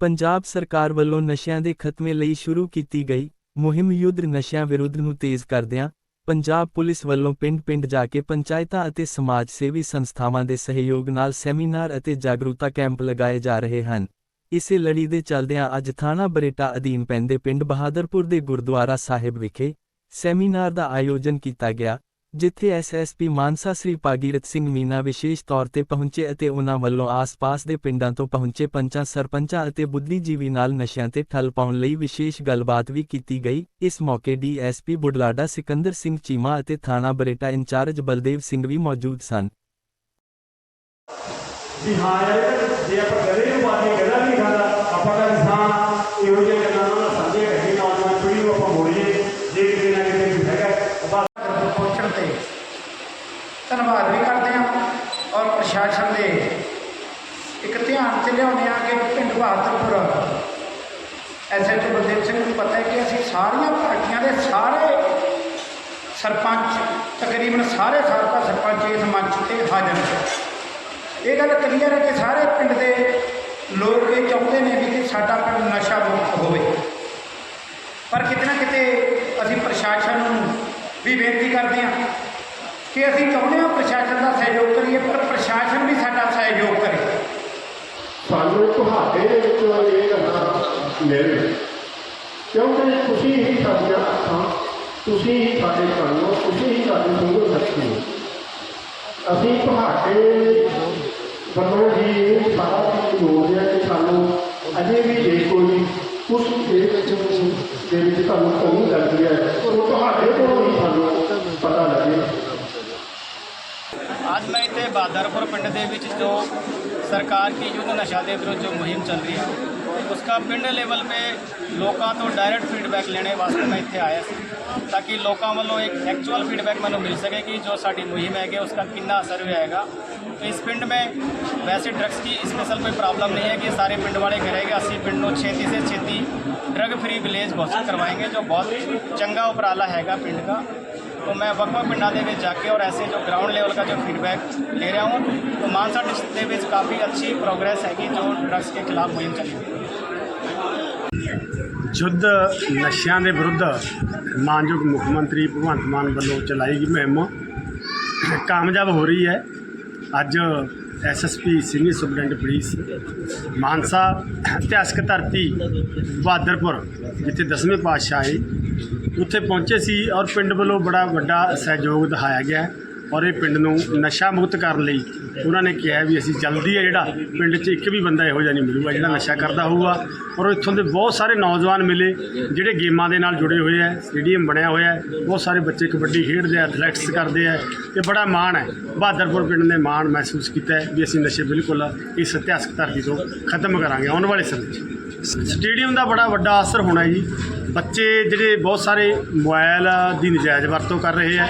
ਪੰਜਾਬ ਸਰਕਾਰ ਵੱਲੋਂ ਨਸ਼ਿਆਂ ਦੇ ਖਤਮੇ ਲਈ ਸ਼ੁਰੂ ਕੀਤੀ ਗਈ ਮੁਹਿੰਮ ਯੁੱਧ ਨਸ਼ਿਆਂ ਵਿਰੁੱਧ ਨੂੰ ਤੇਜ਼ ਕਰਦਿਆਂ ਪੰਜਾਬ ਪੁਲਿਸ ਵੱਲੋਂ ਪਿੰਡ-ਪਿੰਡ ਜਾ ਕੇ ਪੰਚਾਇਤਾਂ ਅਤੇ ਸਮਾਜ ਸੇਵੀ ਸੰਸਥਾਵਾਂ ਦੇ ਸਹਿਯੋਗ ਨਾਲ ਸੈਮੀਨਾਰ ਅਤੇ ਜਾਗਰੂਕਤਾ ਕੈਂਪ ਲਗਾਏ ਜਾ ਰਹੇ ਹਨ। ਇਸੇ ਲੜੀ ਦੇ ਚੱਲਦਿਆਂ ਅੱਜ ਥਾਣਾ ਬਰੇਟਾ ਅਧੀਨ ਪੈਂਦੇ ਪਿੰਡ ਬਹਾਦਰਪੁਰ ਦੇ ਗੁਰਦੁਆਰਾ ਸਾਹਿਬ ਵਿਖੇ ਸੈਮੀਨਾਰ ਦਾ ਆਯੋਜਨ ਕੀਤਾ ਗਿਆ ਜਿੱਥੇ ਐਸਐਸਪੀ ਮਾਨਸਾ ਸ੍ਰੀ ਭਾਗੀਰਥ ਸਿੰਘ ਮੀਨਾ ਵਿਸ਼ੇਸ਼ ਤੌਰ ਤੇ ਪਹੁੰਚੇ ਅਤੇ ਉਹਨਾਂ ਵੱਲੋਂ ਆਸ-ਪਾਸ ਦੇ ਪਿੰਡਾਂ ਤੋਂ ਪਹੁੰਚੇ ਪੰਚਾਂ, ਸਰਪੰਚਾਂ ਅਤੇ ਬੁੱਧੀਜੀਵੀ ਨਾਲ ਨਸ਼ਿਆਂ ਤੇ ਠੱਲ ਪਾਉਣ ਲਈ ਵਿਸ਼ੇਸ਼ ਗੱਲਬਾਤ ਵੀ ਕੀਤੀ ਗਈ। ਇਸ ਮੌਕੇ ਡੀਐਸਪੀ ਬੁਢਲਾਡਾ ਸਿਕੰਦਰ ਸਿੰਘ ਚੀਮਾ ਅਤੇ ਥਾਣਾ ਬਰੇਟਾ ਇੰਚਾਰਜ ਬਲਦੇਵ ਸਿੰਘ ਵੀ ਮੌਜੂਦ ਸਨ। ਵੀ ਹਾਂ ਜੇ ਆਪਾਂ ਗਲੇ ਨੂੰ ਪਾ ਕੇ ਨਹੀਂ ਖਾਂਦਾ, ਆਪਾਂ ਦਾ ਇਨਸਾਨ ਇਹੋ ਜਿਹੇ ਗੱਲਾਂ ਨਾਲ ਸਾਂਝੇ ਰੱਖੇ ਨੌਜਵਾਨ ਪੀੜ੍ਹੀ ਨੂੰ ਆਪਾਂ ਮੋੜੀਏ। ਜੇ ਕਿਤੇ ਨਾ ਕਿਤੇ ਵੀ ਹੈਗਾ ਬਸ ਪਹੁੰਚਣ ਤੇ ਧੰਨਵਾਦ ਵੀ ਕਰਦੇ ਹਾਂ ਔਰ ਪ੍ਰਸ਼ਾਸਨ ਦੇ ਇੱਕ ਧਿਆਨ ਚ ਲਿਆਉਂਦੇ ਹਾਂ ਕਿ ਪਿੰਡ ਬਹਾਦਰਪੁਰ ਐਸਐਚਓ ਬਲਦੇਵ ਸਿੰਘ ਨੂੰ ਪਤਾ ਹੈ ਕਿ ਅਸੀਂ ਸਾਰੀਆਂ ਪਾਰਟੀਆਂ ਦੇ ਸਾਰੇ ਸਰਪੰਚ, ਤਕਰੀਬਨ ਸਾਰੇ ਸਾਬਕਾ ਸਰਪੰਚ ਇਸ ਮੰਚ ਤੇ ਹਾਜ਼ਰ ਨੇ। ਇਹ ਗੱਲ ਕਲੀਅਰ ਹੈ ਕਿ ਸਾਰੇ ਪਿੰਡ ਦੇ ਲੋਕ ਇਹ ਚਾਹੁੰਦੇ ਨੇ ਵੀ ਕਿ ਸਾਡਾ ਪਿੰਡ ਨਸ਼ਾ ਮੁਕਤ ਹੋਵੇ। ਪਰ ਕਿਤੇ ਨਾ ਕਿਤੇ ਅਸੀਂ ਪ੍ਰਸ਼ਾਸਨ ਨੂੰ ਵੀ ਬੇਨਤੀ ਕਰਦੇ ਹਾਂ ਕਿ ਅਸੀਂ ਚਾਹੁੰਦੇ ਹਾਂ ਪ੍ਰਸ਼ਾਸਨ ਦਾ ਸਹਿਯੋਗ ਕਰੀਏ, ਪਰ ਪ੍ਰਸ਼ਾਸਨ ਵੀ ਸਾਡਾ ਸਹਿਯੋਗ ਕਰੇ। ਸਾਨੂੰ ਤੁਹਾਡੇ ਦੇ ਵਿੱਚੋਂ ਇਹ ਗੱਲਾਂ ਮਿਲ। ਕਿਉਂਕਿ ਤੁਸੀਂ ਹੀ ਸਾਡੀਆਂ ਅੱਖਾਂ, ਤੁਸੀਂ ਹੀ ਸਾਡੇ ਕੰਨ ਹੋ ਤੁਸੀਂ ਹੀ ਸਾਡੀ ਸੁੰਦਰ ਸ਼ਕਤੀ। ਹੋ ਅਸੀਂ ਤੁਹਾਡੇ ਵੱਲੋਂ ਹੀ ਇਹ ਸਾਰਾ ਕੁਝ ਹੋ ਰਿਹਾ ਕਿ ਸਾਨੂੰ ਅਜੇ ਵੀ ਜੇ ਕੋਈ ਉਸ ਦੇ ਵਿੱਚ ਦੇ ਵਿੱਚ ਤੁਹਾਨੂੰ ਕਮੀ ਲੱਗਦੀ ਹੈ, ਉਹ ਤੁਹਾਡੇ ਕੋਲੋਂ ਹੀ ਸਾਨੂੰ अज मैं इतने बहादुरपुर पिंड जो सरकार की युद्ध नशा के विरुद्ध जो मुहिम चल रही है उसका पिंड लेवल पर लोगों तो डायरेक्ट फीडबैक लेने वास्ते मैं इतने आया ताकि लोगों वालों एक एक्चुअल फीडबैक मैं मिल सके कि जो सा मुहिम है उसका कि असर भी आएगा तो इस पिंड में वैसे ड्रग्स की स्पेशल कोई प्रॉब्लम नहीं है कि सारे पिंड वाले घरे गए अस्सी पिंड छेती से छेती ड्रग फ्री विलेज घोषित करवाएँगे जो बहुत चंगा उपराला है पिंड का तो मैं ਵੱਖ ਵੱਖ ਪਿੰਡਾਂ ਦੇ ਵਿੱਚ ਜਾ ਕੇ ਔਰ ਐਸੇ ਜੋ ਗਰਾਊਂਡ ਲੈਵਲ ਦਾ ਜੋ ਫੀਡਬੈਕ ਲੈ ਰਿਹਾ ਹੂੰ तो मानसा डिस्ट्रिक्ट ਦੇ ਵਿੱਚ ਕਾਫੀ ਅੱਛੀ ਪ੍ਰੋਗਰੈਸ ਹੈਗੀ ਜੋ ਡਰੱਗਸ के खिलाफ मुहिम चली हुई है ਯੁੱਧ ਨਸ਼ਿਆਂ ਦੇ ਵਿਰੁੱਧ ਮਾਨਯੋਗ ਮੁੱਖ ਮੰਤਰੀ ਭਗਵੰਤ ਮਾਨ ਵੱਲੋਂ ਚਲਾਈ ਗਈ ਮੁਹਿੰਮ ਕਾਮਯਾਬ ਹੋ ਰਹੀ ਹੈ ਅੱਜ SSP senior superintendent police Mansa ਇਤਿਹਾਸਕ ਧਰਤੀ ਬਹਾਦਰਪੁਰ ਜਿੱਥੇ ਦਸਵੇਂ ਪਾਤਸ਼ਾਹ ਆਏ ਉੱਥੇ ਪਹੁੰਚੇ ਸੀ ਔਰ ਪਿੰਡ ਵੱਲੋਂ ਬੜਾ ਵੱਡਾ ਸਹਿਯੋਗ ਦਿਖਾਇਆ ਗਿਆ ਔਰ ਇਹ ਪਿੰਡ ਨੂੰ ਨਸ਼ਾ ਮੁਕਤ ਕਰਨ ਲਈ ਉਹਨਾਂ ਨੇ ਕਿਹਾ ਵੀ ਅਸੀਂ ਜਲਦੀ ਹੈ ਜਿਹੜਾ ਪਿੰਡ 'ਚ ਇੱਕ ਵੀ ਬੰਦਾ ਇਹੋ ਜਿਹਾ ਨਹੀਂ ਮਿਲੂਗਾ, ਜਿਹੜਾ ਨਸ਼ਾ ਕਰਦਾ ਹੋਊਗਾ। ਔਰ ਇੱਥੋਂ ਦੇ ਬਹੁਤ ਸਾਰੇ ਨੌਜਵਾਨ ਮਿਲੇ, ਜਿਹੜੇ ਗੇਮਾਂ ਦੇ ਨਾਲ ਜੁੜੇ ਹੋਏ ਹੈ ਸਟੇਡੀਅਮ ਬਣਿਆ ਹੋਇਆ ਹੈ। ਬਹੁਤ ਸਾਰੇ ਬੱਚੇ ਕਬੱਡੀ ਖੇਡਦੇ ਆ, ਐਥਲੈਟਿਕਸ ਕਰਦੇ ਆ। ਤੇ ਬੜਾ ਮਾਣ ਹੈ। ਬਹਾਦਰਪੁਰ ਪਿੰਡ ਨੇ ਮਾਣ ਮਹਿਸੂਸ ਕੀਤਾ ਵੀ ਅਸੀਂ ਨਸ਼ੇ ਬਿਲਕੁਲ ਇਸ ਇਤਿਹਾਸਕ ਧਰਤੀ ਤੋਂ ਖਤਮ ਕਰਾਂਗੇ, ਆਉਣ ਵਾਲੇ ਸਮੇਂ 'ਚ। ਸਟੇਡੀਅਮ ਦਾ ਬੜਾ ਵੱਡਾ ਅਸਰ ਹੋਣਾ ਜੀ। ਬੱਚੇ ਜਿਹੜੇ ਬਹੁਤ ਸਾਰੇ ਮੋਬਾਈਲ ਦੀ ਨਜਾਇਜ਼ ਵਰਤੋਂ ਕਰ ਰਹੇ ਆ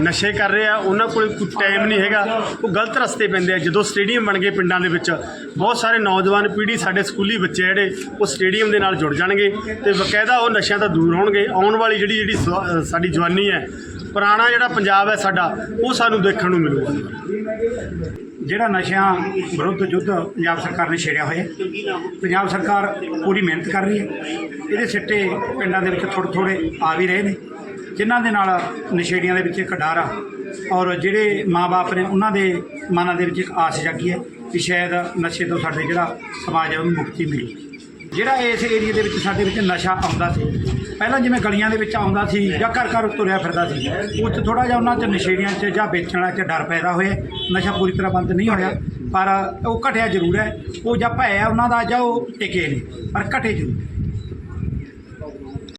ਨਸ਼ੇ ਕਰ ਰਹੇ ਆ, ਉਹਨਾਂ ਕੋਲ ਕੋਈ ਟਾਈਮ ਨਹੀਂ ਹੈਗਾ। ਉਹ ਗਲਤ ਰਸਤੇ ਪੈਂਦੇ ਆ। ਜਦੋਂ ਸਟੇਡੀਅਮ ਬਣ ਗਏ ਪਿੰਡਾਂ ਦੇ ਵਿੱਚ, ਬਹੁਤ ਸਾਰੇ ਨੌਜਵਾਨ ਪੀੜ੍ਹੀ ਸਾਡੇ ਸਕੂਲੀ ਬੱਚੇ ਜਿਹੜੇ, ਉਹ ਸਟੇਡੀਅਮ ਦੇ ਨਾਲ ਜੁੜ ਜਾਣਗੇ ਤੇ ਬਕਾਇਦਾ ਉਹ ਨਸ਼ਿਆਂ ਤੋਂ ਦੂਰ ਹੋਣਗੇ। ਆਉਣ ਵਾਲੀ ਜਿਹੜੀ ਜਿਹੜੀ ਸਵਾ- ਸਾਡੀ ਜਵਾਨੀ ਹੈ, ਪੁਰਾਣਾ ਜਿਹੜਾ ਪੰਜਾਬ ਹੈ ਸਾਡਾ, ਉਹ ਸਾਨੂੰ ਦੇਖਣ ਨੂੰ ਮਿਲੂਗਾ। ਜਿਹੜਾ ਨਸ਼ਿਆਂ ਵਿਰੁੱਧ ਯੁੱਧ ਪੰਜਾਬ ਸਰਕਾਰ ਨੇ ਛੇੜਿਆ ਹੋਇਆ, ਪੰਜਾਬ ਸਰਕਾਰ ਪੂਰੀ ਮਿਹਨਤ ਕਰ ਰਹੀ ਹੈ। ਇਹਦੇ ਸਿੱਟੇ ਪਿੰਡਾਂ ਦੇ ਵਿੱਚ ਥੋੜ੍ਹੇ ਥੋੜ੍ਹੇ ਆ ਵੀ ਰਹੇ ਨੇ। ਜਿਨ੍ਹਾਂ ਦੇ ਨਾਲ ਨਸ਼ੇੜੀਆਂ ਦੇ ਵਿੱਚ ਇੱਕ ਡਰ ਆ ਔਰ ਜਿਹੜੇ ਮਾਪੇ ਨੇ ਉਹਨਾਂ ਦੇ ਮਨਾਂ ਦੇ ਵਿੱਚ ਇੱਕ ਆਸ ਜਾਗੀ ਹੈ ਕਿ ਸ਼ਾਇਦ ਨਸ਼ੇ ਤੋਂ ਸਾਡੇ ਜਿਹੜਾ ਸਮਾਜ ਹੈ ਉਹਨੂੰ ਮੁਕਤੀ ਮਿਲੇਗੀ। ਜਿਹੜਾ ਇਸ ਏਰੀਆ ਦੇ ਵਿੱਚ ਸਾਡੇ ਵਿੱਚ ਨਸ਼ਾ ਆਉਂਦਾ ਸੀ, ਪਹਿਲਾਂ ਜਿਵੇਂ ਗਲੀਆਂ ਦੇ ਵਿੱਚ ਆਉਂਦਾ ਸੀ ਜਾਂ ਘਰ ਘਰ ਤੁਰਿਆ ਫਿਰਦਾ ਸੀ, ਉਹ 'ਚ ਥੋੜਾ ਜਿਹਾ ਉਹਨਾਂ 'ਚ ਨਸ਼ੇੜੀਆਂ 'ਚ ਜਾਂ ਵੇਚਣ ਵਾਲਿਆਂ 'ਚ ਡਰ ਪੈਦਾ ਹੋਇਆ, ਨਸ਼ਾ ਪੂਰੀ ਤਰ੍ਹਾਂ ਬੰਦ ਨਹੀਂ ਹੋਇਆ, ਪਰ ਉਹ ਘਟਿਆ ਜ਼ਰੂਰ ਹੈ, ਉਹ ਜਾਂ ਭੈ ਉਹਨਾਂ ਦਾ ਜਾਂ ਉਹ ਟਿਕੇ ਨੇ, ਪਰ ਘਟੇ ਜ਼ਰੂਰ।